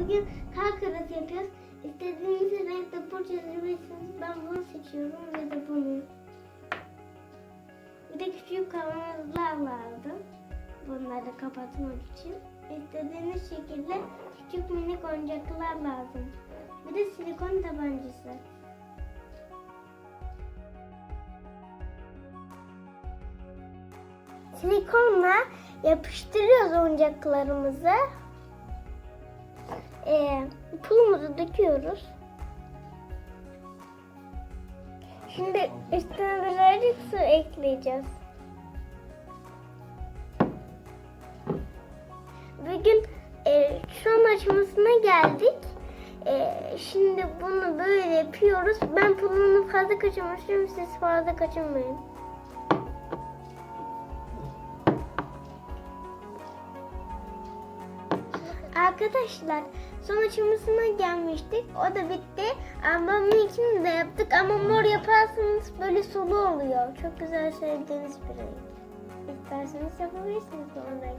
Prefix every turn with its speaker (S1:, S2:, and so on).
S1: bugün kar kırası yapıyoruz. İstediğiniz renkte burç yazabilirsiniz. Ben bunu seçiyorum ya da bunu. Bir de küçük kavanozlar lazım. Bunları kapatmak için. İstediğiniz şekilde küçük minik oyuncaklar lazım. Bir de silikon tabancası. Silikonla yapıştırıyoruz oyuncaklarımızı. Ee, pulumuzu döküyoruz. Şimdi üstüne birazcık su ekleyeceğiz. Bugün e, son aşamasına geldik. E, şimdi bunu böyle yapıyoruz. Ben pulunu fazla kaçırmışım. Siz fazla kaçırmayın. Arkadaşlar son aşamasına gelmiştik. O da bitti. Bunun ikisini de yaptık. Ama mor yaparsanız böyle sulu oluyor. Çok güzel sevdiğiniz bir renk. İsterseniz yapabilirsiniz o renk.